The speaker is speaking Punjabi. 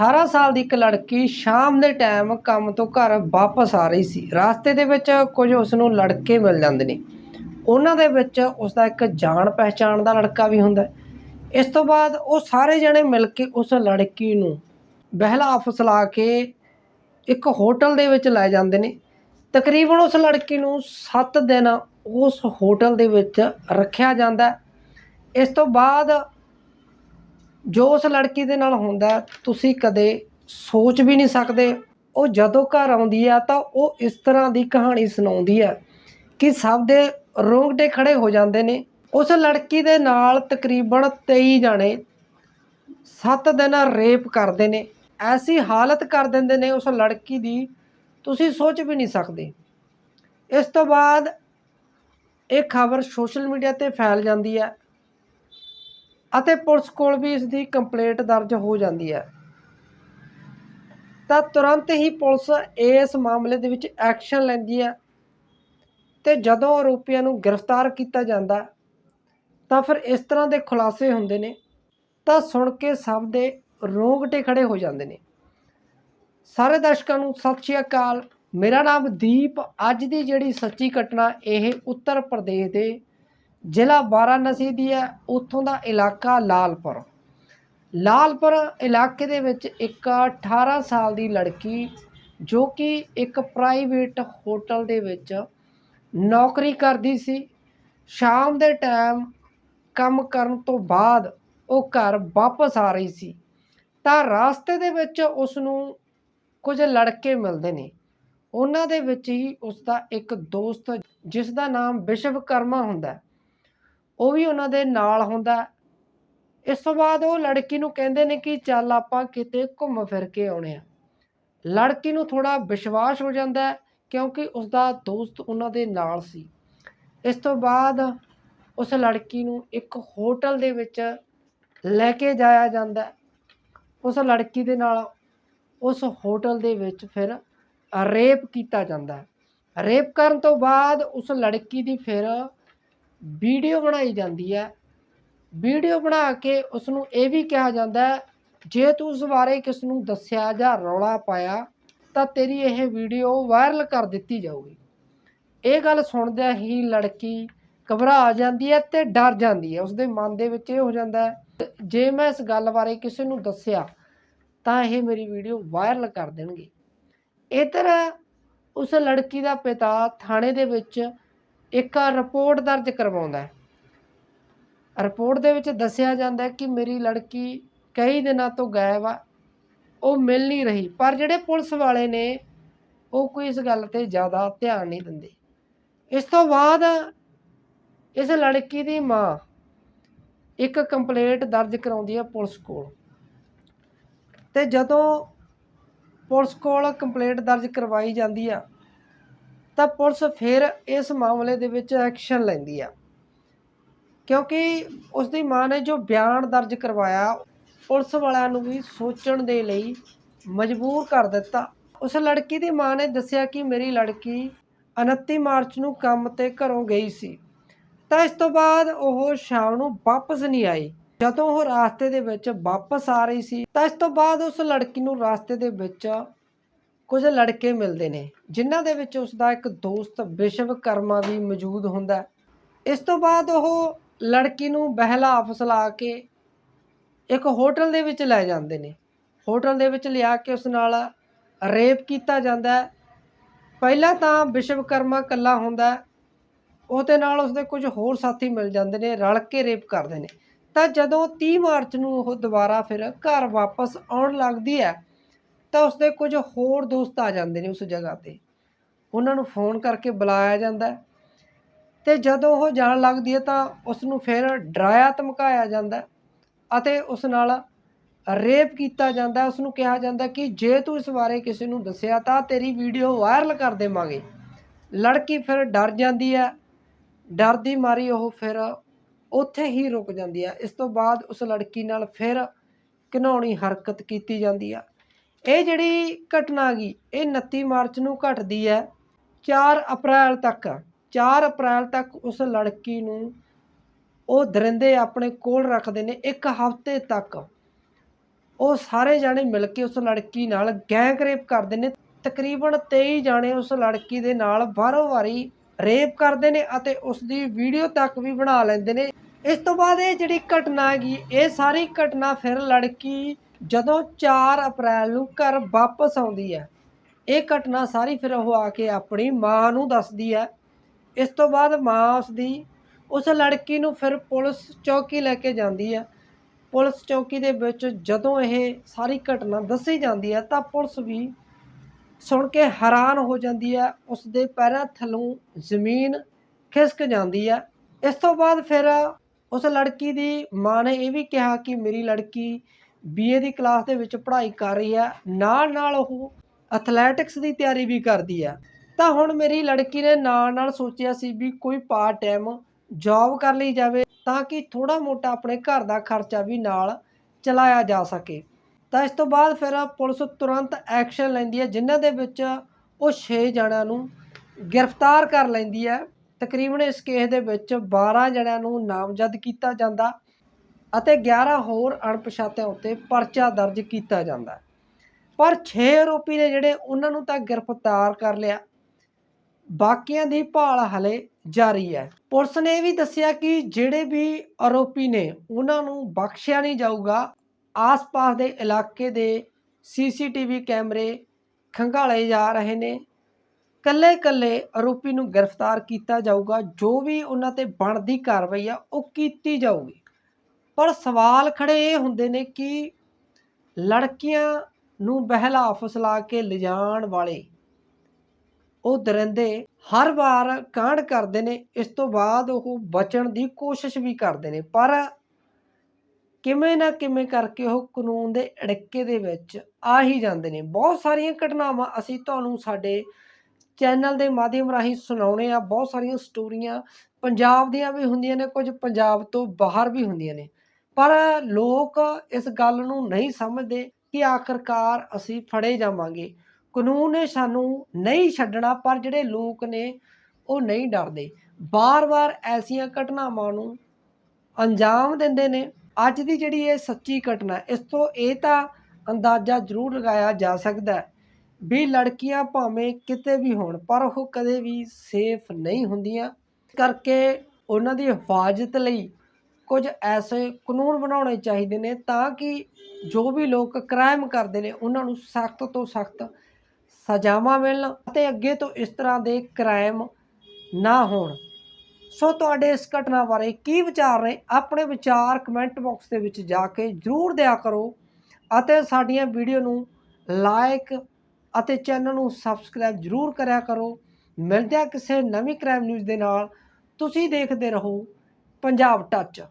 18 ਸਾਲ ਦੀ ਇੱਕ ਲੜਕੀ ਸ਼ਾਮ ਦੇ ਟਾਈਮ ਕੰਮ ਤੋਂ ਘਰ ਵਾਪਸ ਆ ਰਹੀ ਸੀ। ਰਸਤੇ ਦੇ ਵਿੱਚ ਕੁਝ ਉਸ ਨੂੰ ਲੜਕੇ ਮਿਲ ਜਾਂਦੇ ਨੇ। ਉਹਨਾਂ ਦੇ ਵਿੱਚ ਉਸ ਦਾ ਇੱਕ ਜਾਣ ਪਹਿਚਾਣ ਦਾ ਲੜਕਾ ਵੀ ਹੁੰਦਾ ਇਸ ਤੋਂ ਬਾਅਦ ਉਹ ਸਾਰੇ ਜਣੇ ਮਿਲ ਕੇ ਉਸ ਲੜਕੀ ਨੂੰ ਬਹਿਲਾ ਫਸਲਾ ਕੇ ਇੱਕ ਹੋਟਲ ਦੇ ਵਿੱਚ ਲੈ ਜਾਂਦੇ ਨੇ। ਤਕਰੀਬਨ ਉਸ ਲੜਕੀ ਨੂੰ 7 ਦਿਨ ਉਸ ਹੋਟਲ ਦੇ ਵਿੱਚ ਰੱਖਿਆ ਜਾਂਦਾ ਇਸ ਤੋਂ ਬਾਅਦ ਜੋ ਉਸ ਲੜਕੀ ਦੇ ਨਾਲ ਹੁੰਦਾ ਤੁਸੀਂ ਕਦੇ ਸੋਚ ਵੀ ਨਹੀਂ ਸਕਦੇ। ਉਹ ਜਦੋਂ ਘਰ ਆਉਂਦੀ ਆ ਤਾਂ ਉਹ ਇਸ ਤਰ੍ਹਾਂ ਦੀ ਕਹਾਣੀ ਸੁਣਾਉਂਦੀ ਹੈ ਕਿ ਸਭ ਦੇ ਰੋਂਗਟੇ ਖੜੇ ਹੋ ਜਾਂਦੇ ਨੇ। ਉਸ ਲੜਕੀ ਦੇ ਨਾਲ ਤਕਰੀਬਨ 23 ਜਾਣੇ 7 ਦਿਨ ਰੇਪ ਕਰਦੇ ਨੇ। ਐਸੀ ਹਾਲਤ ਕਰ ਦਿੰਦੇ ਨੇ ਉਸ ਲੜਕੀ ਦੀ, ਤੁਸੀਂ ਸੋਚ ਵੀ ਨਹੀਂ ਸਕਦੇ। ਇਸ ਤੋਂ ਬਾਅਦ ਇਹ ਖਬਰ ਸੋਸ਼ਲ ਮੀਡੀਆ ਤੇ ਫੈਲ ਜਾਂਦੀ ਹੈ ਅਤੇ ਪੁਲਿਸ ਕੋਲ ਵੀ ਇਸ ਦੀ ਕੰਪਲੇਂਟ ਦਰਜ ਹੋ ਜਾਂਦੀ ਹੈ। ਤਾਂ ਤੁਰੰਤ ਹੀ ਪੁਲਿਸ ਇਸ ਮਾਮਲੇ ਦੇ ਵਿੱਚ ਐਕਸ਼ਨ ਲੈਂਦੀ ਹੈ ਤੇ ਜਦੋਂ ਆਰੋਪੀਆਂ ਨੂੰ ਗ੍ਰਿਫਤਾਰ ਕੀਤਾ ਜਾਂਦਾ, ਤਾਂ ਫਿਰ ਇਸ ਤਰ੍ਹਾਂ ਦੇ ਖੁਲਾਸੇ ਹੁੰਦੇ ਨੇ, ਤਾਂ ਸੁਣ ਕੇ ਸਭ ਦੇ ਰੋਂਗਟੇ ਖੜੇ ਹੋ ਜਾਂਦੇ ਨੇ। ਸਾਰੇ ਦਰਸ਼ਕਾਂ ਨੂੰ ਸਤਿ ਸ਼੍ਰੀ ਅਕਾਲ। ਮੇਰਾ ਨਾਮ ਦੀਪ। ਅੱਜ ਦੀ ਜਿਹੜੀ ਸੱਚੀ ਘਟਨਾ, ਇਹ ਉੱਤਰ ਪ੍ਰਦੇਸ਼ ਦੇ ਜ਼ਿਲ੍ਹਾ ਵਾਰਾਣਸੀ ਦੀ ਹੈ ਉੱਥੋਂ ਦਾ ਇਲਾਕਾ ਲਾਲਪੁਰ। ਲਾਲਪੁਰ ਇਲਾਕੇ ਦੇ ਵਿੱਚ ਇੱਕ 18 ਸਾਲ ਦੀ ਲੜਕੀ ਜੋ ਕਿ ਇੱਕ ਪ੍ਰਾਈਵੇਟ ਹੋਟਲ ਦੇ ਵਿੱਚ ਨੌਕਰੀ ਕਰਦੀ ਸੀ। ਸ਼ਾਮ ਦੇ ਟਾਈਮ ਕੰਮ ਕਰਨ ਤੋਂ ਬਾਅਦ ਉਹ ਘਰ ਵਾਪਸ ਆ ਰਹੀ ਸੀ। ਤਾਂ ਰਾਸਤੇ ਦੇ ਵਿੱਚ ਉਸ ਨੂੰ ਕੁਝ ਲੜਕੇ ਮਿਲਦੇ ਨੇ। ਉਹਨਾਂ ਦੇ ਵਿੱਚ ਹੀ ਉਸ ਦਾ ਇੱਕ ਦੋਸਤ ਜਿਸ ਦਾ ਨਾਮ ਵਿਸ਼ਵਕਰਮਾ ਹੁੰਦਾ ਹੈ, ਉਹ ਵੀ ਉਹਨਾਂ ਦੇ ਨਾਲ ਹੁੰਦਾ ਇਸ ਤੋਂ ਬਾਅਦ ਉਹ ਲੜਕੀ ਨੂੰ ਕਹਿੰਦੇ ਨੇ ਕਿ ਚੱਲ ਆਪਾਂ ਕਿਤੇ ਘੁੰਮ ਫਿਰ ਕੇ ਆਉਣੇ ਆ। ਲੜਕੀ ਨੂੰ ਥੋੜਾ ਵਿਸ਼ਵਾਸ ਹੋ ਜਾਂਦਾ ਕਿਉਂਕਿ ਉਸ ਦਾ ਦੋਸਤ ਉਹਨਾਂ ਦੇ ਨਾਲ ਸੀ। ਇਸ ਤੋਂ ਬਾਅਦ ਉਸ ਲੜਕੀ ਨੂੰ ਇੱਕ ਹੋਟਲ ਦੇ ਵਿੱਚ ਲੈ ਕੇ ਜਾਇਆ ਜਾਂਦਾ ਉਸ ਲੜਕੀ ਦੇ ਨਾਲ ਉਸ ਹੋਟਲ ਦੇ ਵਿੱਚ ਫਿਰ ਰੇਪ ਕੀਤਾ ਜਾਂਦਾ ਰੇਪ ਕਰਨ ਤੋਂ ਬਾਅਦ ਉਸ ਲੜਕੀ ਦੀ ਫਿਰ ਵੀਡੀਓ ਬਣਾਈ ਜਾਂਦੀ ਹੈ। ਵੀਡੀਓ ਬਣਾ ਕੇ ਉਸ ਨੂੰ ਇਹ ਵੀ ਕਿਹਾ ਜਾਂਦਾ ਹੈ, ਜੇ ਤੂੰ ਉਸ ਬਾਰੇ ਕਿਸ ਨੂੰ ਦੱਸਿਆ ਜਾਂ ਰੌਲਾ ਪਾਇਆ, ਤਾਂ ਤੇਰੀ ਇਹ ਵੀਡੀਓ ਵਾਇਰਲ ਕਰ ਦਿੱਤੀ ਜਾਊਗੀ। ਇਹ ਗੱਲ ਸੁਣਦਿਆਂ ਹੀ ਲੜਕੀ ਘਬਰਾ ਜਾਂਦੀ ਹੈ ਤੇ ਡਰ ਜਾਂਦੀ ਹੈ। ਉਸਦੇ ਮਨ ਦੇ ਵਿੱਚ ਇਹ ਹੋ ਜਾਂਦਾ ਹੈ, ਜੇ ਮੈਂ ਇਸ ਗੱਲ ਬਾਰੇ ਕਿਸੇ ਨੂੰ ਦੱਸਿਆ, ਤਾਂ ਇਹ ਮੇਰੀ ਵੀਡੀਓ ਵਾਇਰਲ ਕਰ ਦੇਣਗੇ। ਇਧਰ ਉਸ ਲੜਕੀ ਦਾ ਪਿਤਾ ਥਾਣੇ ਦੇ ਵਿੱਚ ਇੱਕ ਰਿਪੋਰਟ ਦਰਜ ਕਰਵਾਉਂਦਾ ਹੈ। ਰਿਪੋਰਟ ਦੇ ਵਿੱਚ ਦੱਸਿਆ ਜਾਂਦਾ ਹੈ ਕਿ ਮੇਰੀ ਲੜਕੀ ਕਈ ਦਿਨਾਂ ਤੋਂ ਗਾਇਬ ਆ, ਉਹ ਮਿਲ ਨਹੀਂ ਰਹੀ। ਪਰ ਜਿਹੜੇ ਪੁਲਿਸ ਵਾਲੇ ਨੇ, ਉਹ ਕੋਈ ਇਸ ਗੱਲ ਤੇ ਜ਼ਿਆਦਾ ਧਿਆਨ ਨਹੀਂ ਦਿੰਦੇ। ਇਸ ਤੋਂ ਬਾਅਦ ਇਸ ਲੜਕੀ ਦੀ ਮਾਂ ਇੱਕ ਕੰਪਲੇਂਟ ਦਰਜ ਕਰਾਉਂਦੀ ਹੈ ਪੁਲਿਸ ਕੋਲ। ਤੇ ਜਦੋਂ ਪੁਲਿਸ ਕੋਲ ਕੰਪਲੇਂਟ ਦਰਜ ਕਰਵਾਈ ਜਾਂਦੀ ਆ ਤਾਂ ਪੁਲਿਸ ਫਿਰ ਇਸ ਮਾਮਲੇ ਦੇ ਵਿੱਚ ਐਕਸ਼ਨ ਲੈਂਦੀ ਆ। ਕਿਉਂਕਿ ਉਸ ਦੀ ਮਾਂ ਨੇ ਜੋ ਬਿਆਨ ਦਰਜ ਕਰਵਾਇਆ, ਪੁਲਿਸ ਵਾਲਿਆਂ ਨੂੰ ਵੀ ਸੋਚਣ ਦੇ ਲਈ ਮਜਬੂਰ ਕਰ ਦਿੱਤਾ। ਉਸ ਲੜਕੀ ਦੀ ਮਾਂ ਨੇ ਦੱਸਿਆ ਕਿ ਮੇਰੀ ਲੜਕੀ 29 ਮਾਰਚ ਨੂੰ ਕੰਮ ਤੇ ਘਰੋਂ ਗਈ ਸੀ। ਤਾਂ ਇਸ ਤੋਂ ਬਾਅਦ ਉਹ ਸ਼ਾਮ ਨੂੰ ਵਾਪਸ ਨਹੀਂ ਆਈ। ਜਦੋਂ ਉਹ ਰਾਸਤੇ ਦੇ ਵਿੱਚ ਵਾਪਸ ਆ ਰਹੀ ਸੀ, ਤਾਂ ਇਸ ਤੋਂ ਬਾਅਦ ਉਸ ਲੜਕੀ ਨੂੰ ਰਾਸਤੇ ਦੇ ਵਿੱਚ ਕੁਝ ਲੜਕੇ ਮਿਲਦੇ ਨੇ, ਜਿਨ੍ਹਾਂ ਦੇ ਵਿੱਚ ਉਸ ਦਾ ਇੱਕ ਦੋਸਤ ਵਿਸ਼ਵਕਰਮਾ ਵੀ ਮੌਜੂਦ ਹੁੰਦਾ ਇਸ ਤੋਂ ਬਾਅਦ ਉਹ ਲੜਕੀ ਨੂੰ ਬਹਿਲਾ ਫਸਲਾ ਕੇ ਇੱਕ ਹੋਟਲ ਦੇ ਵਿੱਚ ਲੈ ਜਾਂਦੇ ਨੇ। ਹੋਟਲ ਦੇ ਵਿੱਚ ਲਿਆ ਕੇ ਉਸ ਨਾਲ ਰੇਪ ਕੀਤਾ ਜਾਂਦਾ ਪਹਿਲਾਂ ਤਾਂ ਵਿਸ਼ਵਕਰਮਾ ਇਕੱਲਾ ਹੁੰਦਾ ਉਹਦੇ ਨਾਲ ਉਸਦੇ ਕੁਝ ਹੋਰ ਸਾਥੀ ਮਿਲ ਜਾਂਦੇ ਨੇ, ਰਲ ਕੇ ਰੇਪ ਕਰਦੇ ਨੇ। ਤਾਂ ਜਦੋਂ 30 ਮਾਰਚ ਨੂੰ ਉਹ ਦੁਬਾਰਾ ਫਿਰ ਘਰ ਵਾਪਸ ਆਉਣ ਲੱਗਦੀ ਹੈ ਤਾਂ ਉਸਦੇ ਕੁਝ ਹੋਰ ਦੋਸਤ ਆ ਜਾਂਦੇ ਨੇ ਉਸ ਜਗ੍ਹਾ ਤੇ। ਉਹਨਾਂ ਨੂੰ ਫੋਨ ਕਰਕੇ ਬੁਲਾਇਆ ਜਾਂਦਾ ਹੈ ਤੇ ਜਦੋਂ ਉਹ ਜਾਣ ਲੱਗਦੀ ਹੈ ਤਾਂ ਉਸ ਨੂੰ ਫਿਰ ਡਰਾਇਆ ਧਮਕਾਇਆ ਜਾਂਦਾ ਅਤੇ ਉਸ ਨਾਲ ਰੇਪ ਕੀਤਾ ਜਾਂਦਾ ਹੈ। ਉਸ ਨੂੰ ਕਿਹਾ ਜਾਂਦਾ ਕਿ ਜੇ ਤੂੰ ਇਸ ਬਾਰੇ ਕਿਸੇ ਨੂੰ ਦੱਸਿਆ ਤਾਂ ਤੇਰੀ ਵੀਡੀਓ ਵਾਇਰਲ ਕਰ ਦੇਵਾਂਗੇ। ਲੜਕੀ ਫਿਰ ਡਰ ਜਾਂਦੀ ਹੈ। ਡਰ ਦੀ ਮਾਰੀ ਉਹ ਫਿਰ ਉੱਥੇ ਹੀ ਰੁਕ ਜਾਂਦੀ ਹੈ। ਇਸ ਤੋਂ ਬਾਅਦ ਉਸ ਲੜਕੀ ਨਾਲ ਫਿਰ ਘਿਨਾਉਣੀ ਹਰਕਤ ਕੀਤੀ ਜਾਂਦੀ ਆ ਇਹ ਜਿਹੜੀ ਘਟਨਾ ਗੀ ਇਹ 29 ਮਾਰਚ ਨੂੰ ਘਟਦੀ ਹੈ 4 ਅਪ੍ਰੈਲ ਤੱਕ। 4 ਅਪ੍ਰੈਲ ਤੱਕ ਉਸ ਲੜਕੀ ਨੂੰ ਉਹ ਦਰਿੰਦੇ ਆਪਣੇ ਕੋਲ ਰੱਖਦੇ ਨੇ ਇੱਕ ਹਫ਼ਤੇ ਤੱਕ। ਉਹ ਸਾਰੇ ਜਾਣੇ ਮਿਲ ਕੇ ਉਸ ਲੜਕੀ ਨਾਲ ਗੈਂਗ ਰੇਪ ਕਰਦੇ ਨੇ। ਤਕਰੀਬਨ 23 ਜਾਣੇ ਉਸ ਲੜਕੀ ਦੇ ਨਾਲ ਬਾਹਰੋਂ ਵਾਰੀ ਰੇਪ ਕਰਦੇ ਨੇ ਅਤੇ ਉਸ ਦੀ ਵੀਡੀਓ ਤੱਕ ਵੀ ਬਣਾ ਲੈਂਦੇ ਨੇ। ਇਸ ਤੋਂ ਬਾਅਦ ਇਹ ਜਿਹੜੀ ਘਟਨਾ ਹੈਗੀ, ਇਹ ਸਾਰੀ ਘਟਨਾ ਫਿਰ ਲੜਕੀ ਜਦੋਂ 4 ਅਪ੍ਰੈਲ ਨੂੰ ਘਰ ਵਾਪਸ ਆਉਂਦੀ ਹੈ, ਇਹ ਘਟਨਾ ਸਾਰੀ ਫਿਰ ਉਹ ਆ ਕੇ ਆਪਣੀ ਮਾਂ ਨੂੰ ਦੱਸਦੀ ਹੈ। ਇਸ ਤੋਂ ਬਾਅਦ ਮਾਂ ਉਸ ਦੀ ਉਸ ਲੜਕੀ ਨੂੰ ਫਿਰ ਪੁਲਿਸ ਚੌਕੀ ਲੈ ਕੇ ਜਾਂਦੀ ਹੈ। ਪੁਲਿਸ ਚੌਕੀ ਦੇ ਵਿੱਚ ਜਦੋਂ ਇਹ ਸਾਰੀ ਘਟਨਾ ਦੱਸੀ ਜਾਂਦੀ ਹੈ, ਤਾਂ ਪੁਲਿਸ ਵੀ ਸੁਣ ਕੇ ਹੈਰਾਨ ਹੋ ਜਾਂਦੀ ਹੈ। ਉਸ ਦੇ ਪੈਰਾਂ ਥੱਲੋਂ ਜ਼ਮੀਨ ਖਿਸਕ ਜਾਂਦੀ ਹੈ। ਇਸ ਤੋਂ ਬਾਅਦ ਫਿਰ ਉਸ ਲੜਕੀ ਦੀ ਮਾਂ ਨੇ ਇਹ ਵੀ ਕਿਹਾ ਕਿ ਮੇਰੀ ਲੜਕੀ ਬੀਏ ਦੀ ਕਲਾਸ ਦੇ ਵਿੱਚ ਪੜ੍ਹਾਈ ਕਰ ਰਹੀ ਹੈ ਨਾਲ ਨਾਲ ਉਹ ਐਥਲੈਟਿਕਸ ਦੀ ਤਿਆਰੀ ਵੀ ਕਰਦੀ ਹੈ। ਤਾਂ ਹੁਣ ਮੇਰੀ ਲੜਕੀ ਨੇ ਨਾਲ ਨਾਲ ਸੋਚਿਆ ਸੀ ਵੀ ਕੋਈ ਪਾਰਟ ਟਾਈਮ ਜੌਬ ਕਰ ਲਈ ਜਾਵੇ ਤਾਂ ਕਿ ਥੋੜਾ ਮੋਟਾ ਆਪਣੇ ਘਰ ਦਾ ਖਰਚਾ ਵੀ ਨਾਲ ਚਲਾਇਆ ਜਾ ਸਕੇ। ਤਾਂ ਇਸ ਤੋਂ ਬਾਅਦ ਫਿਰ ਪੁਲਿਸ ਤੁਰੰਤ ਐਕਸ਼ਨ ਲੈਂਦੀ ਹੈ, ਜਿਨ੍ਹਾਂ ਦੇ ਵਿੱਚ ਉਹ 6 ਜਣਿਆਂ ਨੂੰ ਗ੍ਰਿਫਤਾਰ ਕਰ ਲੈਂਦੀ ਹੈ। ਤਕਰੀਬਨ ਇਸ ਕੇਸ ਦੇ ਵਿੱਚ 12 ਜਣਿਆਂ ਨੂੰ ਨਾਮਜ਼ਦ ਕੀਤਾ ਜਾਂਦਾ ਅਤੇ 11 ਹੋਰ ਅਣਪਛਾਤਿਆਂ ਉੱਤੇ ਪਰਚਾ ਦਰਜ ਕੀਤਾ ਜਾਂਦਾ ਪਰ 6 ਆਰੋਪੀ ਨੇ ਜਿਹੜੇ, ਉਹਨਾਂ ਨੂੰ ਤਾਂ ਗ੍ਰਿਫਤਾਰ ਕਰ ਲਿਆ। ਬਾਕੀਆਂ ਦੀ ਭਾਲ ਹਲੇ ਜਾਰੀ ਹੈ। ਪੁਲਿਸ ਨੇ ਇਹ ਵੀ ਦੱਸਿਆ ਕਿ ਜਿਹੜੇ ਵੀ ਆਰੋਪੀ ਨੇ, ਉਹਨਾਂ ਨੂੰ ਬਖਸ਼ਿਆ ਨਹੀਂ ਜਾਊਗਾ। ਆਸ-ਪਾਸ ਦੇ ਇਲਾਕੇ ਦੇ ਸੀਸੀਟੀਵੀ ਕੈਮਰੇ ਖੰਗਾਲੇ ਜਾ ਰਹੇ ਨੇ। ਕੱਲੇ-ਕੱਲੇ ਆਰੋਪੀ ਨੂੰ ਗ੍ਰਿਫਤਾਰ ਕੀਤਾ ਜਾਊਗਾ। ਜੋ ਵੀ ਉਹਨਾਂ ਤੇ ਬਣਦੀ ਕਾਰਵਾਈ ਆ, ਉਹ ਕੀਤੀ ਜਾਊਗੀ। ਪਰ ਸਵਾਲ ਖੜੇ ਇਹ ਹੁੰਦੇ ਨੇ ਕਿ ਲੜਕੀਆਂ ਨੂੰ ਬਹਿਲਾ ਫਸਲਾ ਕੇ ਲਿਜਾਣ ਵਾਲੇ ਉਹ ਦਰਿੰਦੇ ਹਰ ਵਾਰ ਕਾਂਡ ਕਰਦੇ ਨੇ, ਇਸ ਤੋਂ ਬਾਅਦ ਉਹ ਬਚਣ ਦੀ ਕੋਸ਼ਿਸ਼ ਵੀ ਕਰਦੇ ਨੇ, ਪਰ ਕਿਵੇਂ ਨਾ ਕਿਵੇਂ ਕਰਕੇ ਉਹ ਕਾਨੂੰਨ ਦੇ ਅੜਿੱਕੇ ਦੇ ਵਿੱਚ ਆ ਹੀ ਜਾਂਦੇ ਨੇ। ਬਹੁਤ ਸਾਰੀਆਂ ਘਟਨਾਵਾਂ ਅਸੀਂ ਤੁਹਾਨੂੰ ਸਾਡੇ ਚੈਨਲ ਦੇ ਮਾਧਿਅਮ ਰਾਹੀਂ ਸੁਣਾਉਣੇ ਆ, ਬਹੁਤ ਸਾਰੀਆਂ ਸਟੋਰੀਆਂ ਪੰਜਾਬ ਦੀਆਂ ਵੀ ਹੁੰਦੀਆਂ ਨੇ, ਕੁਝ ਪੰਜਾਬ ਤੋਂ ਬਾਹਰ ਵੀ ਹੁੰਦੀਆਂ ਨੇ। ਪਰ ਲੋਕ ਇਸ ਗੱਲ ਨੂੰ ਨਹੀਂ ਸਮਝਦੇ ਕਿ ਆਖਰਕਾਰ ਅਸੀਂ ਫੜੇ ਜਾਵਾਂਗੇ। ਕਾਨੂੰਨ ਨੇ ਸਾਨੂੰ ਨਹੀਂ ਛੱਡਣਾ, ਪਰ ਜਿਹੜੇ ਲੋਕ ਨੇ ਉਹ ਨਹੀਂ ਡਰਦੇ। ਬਾਰ-ਬਾਰ ਐਸੀਆਂ ਘਟਨਾਵਾਂ ਨੂੰ ਅੰਜਾਮ ਦਿੰਦੇ ਨੇ। ਅੱਜ ਦੀ ਜਿਹੜੀ ਇਹ ਸੱਚੀ ਘਟਨਾ, ਇਸ ਤੋਂ ਇਹ ਤਾਂ ਅੰਦਾਜ਼ਾ ਜ਼ਰੂਰ ਲਗਾਇਆ ਜਾ ਸਕਦਾ ਹੈ ਵੀ ਲੜਕੀਆਂ ਭਾਵੇਂ ਕਿਤੇ ਵੀ ਹੋਣ, ਪਰ ਉਹ ਕਦੇ ਵੀ ਸੇਫ ਨਹੀਂ ਹੁੰਦੀਆਂ। ਕਰਕੇ ਉਹਨਾਂ ਦੀ ਹਿਫਾਜ਼ਤ ਲਈ ਕੁਝ ਐਸੇ ਕਾਨੂੰਨ ਬਣਾਉਣੇ ਚਾਹੀਦੇ ਨੇ ਤਾਂ ਕਿ ਜੋ ਵੀ ਲੋਕ ਕ੍ਰਾਈਮ ਕਰਦੇ ਨੇ, ਉਹਨਾਂ ਨੂੰ ਸਖਤ ਤੋਂ ਸਖਤ ਸਜ਼ਾਵਾਂ ਮਿਲਣ ਅਤੇ ਅੱਗੇ ਤੋਂ ਇਸ ਤਰ੍ਹਾਂ ਦੇ ਕ੍ਰਾਈਮ ਨਾ ਹੋਣ। ਸੋ ਤੁਹਾਡੇ ਇਸ ਘਟਨਾ ਬਾਰੇ ਕੀ ਵਿਚਾਰ ਨੇ, ਆਪਣੇ ਵਿਚਾਰ ਕਮੈਂਟ ਬਾਕਸ ਦੇ ਵਿੱਚ ਜਾ ਕੇ ਜਰੂਰ ਦਿਆ ਕਰੋ ਅਤੇ ਸਾਡੀਆਂ ਵੀਡੀਓ ਨੂੰ ਲਾਈਕ ਅਤੇ ਚੈਨਲ ਨੂੰ ਸਬਸਕ੍ਰਾਈਬ ਜਰੂਰ ਕਰਿਆ ਕਰੋ। ਮਿਲਦੇ ਹਾਂ ਕਿਸੇ ਨਵੀਂ ਕ੍ਰਾਈਮ ਨਿਊਜ਼ ਦੇ ਨਾਲ। ਤੁਸੀਂ ਦੇਖਦੇ ਰਹੋ ਪੰਜਾਬ ਟੱਚ